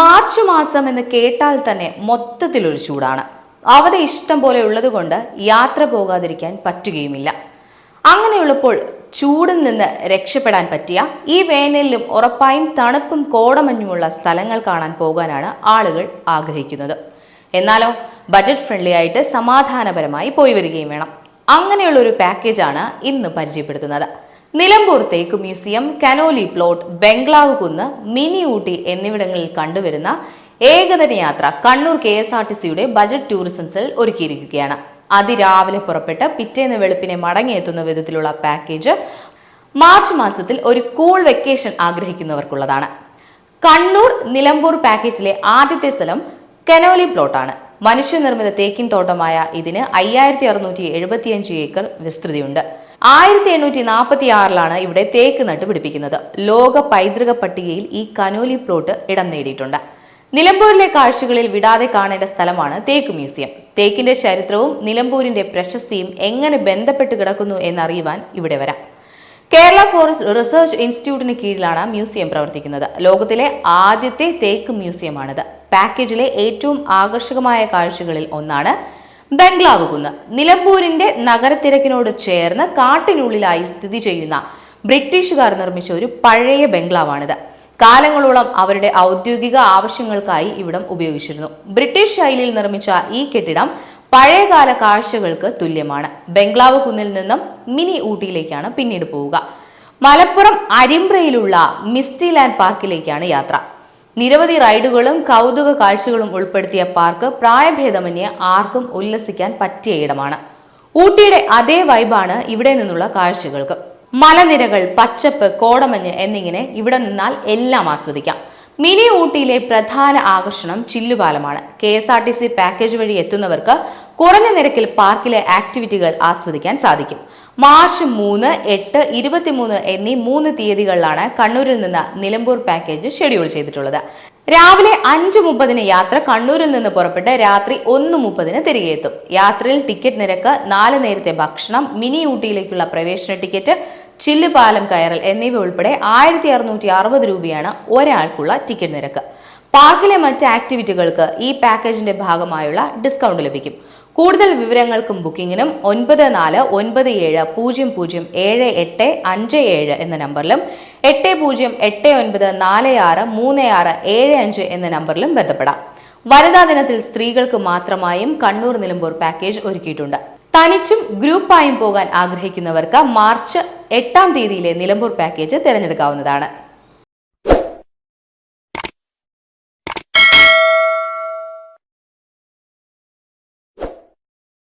March മാസം എന്ന് കേട്ടാൽ തന്നെ മൊത്തത്തിലൊരു ചൂടാണ്. അവധി ഇഷ്ടം പോലെ ഉള്ളതുകൊണ്ട് യാത്ര പോകാതിരിക്കാൻ പറ്റുകയുമില്ല. അങ്ങനെയുള്ളപ്പോൾ ചൂടിൽ നിന്ന് രക്ഷപ്പെടാൻ പറ്റിയ ഈ വേനലിലും ഉറപ്പായും തണുപ്പും കോടമഞ്ഞുമുള്ള സ്ഥലങ്ങൾ കാണാൻ പോകാനാണ് ആളുകൾ ആഗ്രഹിക്കുന്നത്. എന്നാലോ ബജറ്റ് ഫ്രണ്ട്ലി ആയിട്ട് സമാധാനപരമായി പോയി വരികയും വേണം. അങ്ങനെയുള്ള ഒരു പാക്കേജാണ് ഇന്ന് പരിചയപ്പെടുത്തുന്നത്. നിലമ്പൂർ തേക്ക് മ്യൂസിയം കനോലി പ്ലോട്ട് ബംഗ്ലാവ് കുന്ന് മിനി ഊട്ടി എന്നിവിടങ്ങളിൽ കണ്ടുവരുന്ന ഏകദിന യാത്ര Kannur K S R T സിയുടെ ബജറ്റ് ടൂറിസം സെൽ ഒരുക്കിയിരിക്കുകയാണ്. അതിരാവിലെ പുറപ്പെട്ട് പിറ്റേന്ന് വെളുപ്പിനെ മടങ്ങിയെത്തുന്ന വിധത്തിലുള്ള പാക്കേജ് മാർച്ച് മാസത്തിൽ ഒരു കൂൾ വെക്കേഷൻ ആഗ്രഹിക്കുന്നവർക്കുള്ളതാണ്. കണ്ണൂർ നിലമ്പൂർ പാക്കേജിലെ ആദ്യത്തെ സ്ഥലം കനോലി പ്ലോട്ടാണ്. മനുഷ്യനിർമ്മിത തേക്കിൻ തോട്ടമായ ഇതിന് അയ്യായിരത്തി അറുന്നൂറ്റി എഴുപത്തിയഞ്ച് ഏക്കർ വിസ്തൃതിയുണ്ട്. ആയിരത്തി എണ്ണൂറ്റി നാൽപ്പത്തി ആറിലാണ് ഇവിടെ തേക്ക് നട്ട് പിടിപ്പിക്കുന്നത്. ലോക പൈതൃക പട്ടികയിൽ ഈ കനോലി പ്ലോട്ട് ഇടം നേടിയിട്ടുണ്ട്. നിലമ്പൂരിലെ കാഴ്ചകളിൽ വിടാതെ കാണേണ്ട സ്ഥലമാണ് തേക്ക് മ്യൂസിയം. തേക്കിന്റെ ചരിത്രവും നിലമ്പൂരിന്റെ പ്രശസ്തിയും എങ്ങനെ ബന്ധപ്പെട്ട് കിടക്കുന്നു എന്നറിയുവാൻ ഇവിടെ വരാം. കേരള ഫോറസ്റ്റ് റിസർച്ച് ഇൻസ്റ്റിറ്റ്യൂട്ടിന് കീഴിലാണ് മ്യൂസിയം പ്രവർത്തിക്കുന്നത്. ലോകത്തിലെ ആദ്യത്തെ തേക്ക് മ്യൂസിയമാണിത്. പാക്കേജിലെ ഏറ്റവും ആകർഷകമായ കാഴ്ചകളിൽ ഒന്നാണ് ബംഗ്ലാവ് കുന്ന് നിലമ്പൂരിന്റെ നഗരത്തിരക്കിനോട് ചേർന്ന് കാട്ടിനുള്ളിലായി സ്ഥിതി ചെയ്യുന്ന ബ്രിട്ടീഷുകാർ നിർമ്മിച്ച ഒരു പഴയ ബംഗ്ലാവാണിത്. കാലങ്ങളോളം അവരുടെ ഔദ്യോഗിക ആവശ്യങ്ങൾക്കായി ഇവിടം ഉപയോഗിച്ചിരുന്നു. ബ്രിട്ടീഷ് ശൈലിയിൽ നിർമ്മിച്ച ഈ കെട്ടിടം പഴയകാല കാഴ്ചകൾക്ക് തുല്യമാണ്. ബംഗ്ലാവ് കുന്നിൽ നിന്നും മിനി ഊട്ടിയിലേക്കാണ് പിന്നീട് പോവുക. മലപ്പുറം അരിമ്പ്രയിലുള്ള മിസ്റ്റി ലാൻഡ് പാർക്കിലേക്കാണ് യാത്ര. നിരവധി റൈഡുകളും കൗതുക കാഴ്ചകളും ഉൾപ്പെടുത്തിയ പാർക്ക് പ്രായഭേദമന്യേ ആർക്കും ഉല്ലസിക്കാൻ പറ്റിയ ഇടമാണ്. ഊട്ടിയുടെ അതേ വൈബാണ് ഇവിടെ നിന്നുള്ള കാഴ്ചകൾക്ക്. മലനിരകൾ പച്ചപ്പ് കോടമഞ്ഞ് എന്നിങ്ങനെ ഇവിടെ നിന്നാൽ എല്ലാം ആസ്വദിക്കാം. മിനി ഊട്ടിയിലെ പ്രധാന ആകർഷണം ചില്ലുപാലമാണ്. K S R T C package വഴി എത്തുന്നവർക്ക് കുറഞ്ഞ നിരക്കിൽ പാർക്കിലെ ആക്ടിവിറ്റികൾ ആസ്വദിക്കാൻ സാധിക്കും. മാർച്ച് മൂന്ന് എട്ട് ഇരുപത്തിമൂന്ന് എന്നീ മൂന്ന് തീയതികളിലാണ് കണ്ണൂരിൽ നിന്ന് നിലമ്പൂർ പാക്കേജ് ഷെഡ്യൂൾ ചെയ്തിട്ടുള്ളത്. രാവിലെ അഞ്ച് മുപ്പതിന് യാത്ര കണ്ണൂരിൽ നിന്ന് പുറപ്പെട്ട് രാത്രി ഒന്ന് മുപ്പതിന് തിരികെ എത്തും. യാത്രയിൽ ടിക്കറ്റ് നിരക്ക് നാല് നേരത്തെ ഭക്ഷണം മിനി ഊട്ടിയിലേക്കുള്ള പ്രവേശന ടിക്കറ്റ് ചില്ലുപാലം കയറൽ എന്നിവ ഉൾപ്പെടെ ആയിരത്തി അറുന്നൂറ്റി അറുപത് രൂപയാണ് ഒരാൾക്കുള്ള ടിക്കറ്റ് നിരക്ക്. പാർക്കിലെ മറ്റ് ആക്ടിവിറ്റികൾക്ക് ഈ പാക്കേജിന്റെ ഭാഗമായുള്ള ഡിസ്കൗണ്ട് ലഭിക്കും. കൂടുതൽ വിവരങ്ങൾക്കും ബുക്കിംഗിനും ഒൻപത് നാല് ഒൻപത് ഏഴ് പൂജ്യം പൂജ്യം ഏഴ് എട്ട് അഞ്ച് ഏഴ് എന്ന നമ്പറിലും എട്ട് പൂജ്യം എട്ട് ഒൻപത് നാല് ആറ് മൂന്ന് ആറ് ഏഴ് അഞ്ച് എന്ന നമ്പറിലും ബന്ധപ്പെടാം. വനിതാ ദിനത്തിൽ സ്ത്രീകൾക്ക് മാത്രമായും കണ്ണൂർ നിലമ്പൂർ പാക്കേജ് ഒരുക്കിയിട്ടുണ്ട്. തനിച്ചും ഗ്രൂപ്പായും പോകാൻ ആഗ്രഹിക്കുന്നവർക്ക് മാർച്ച് എട്ടാം തീയതിയിലെ നിലമ്പൂർ പാക്കേജ് തിരഞ്ഞെടുക്കാവുന്നതാണ്.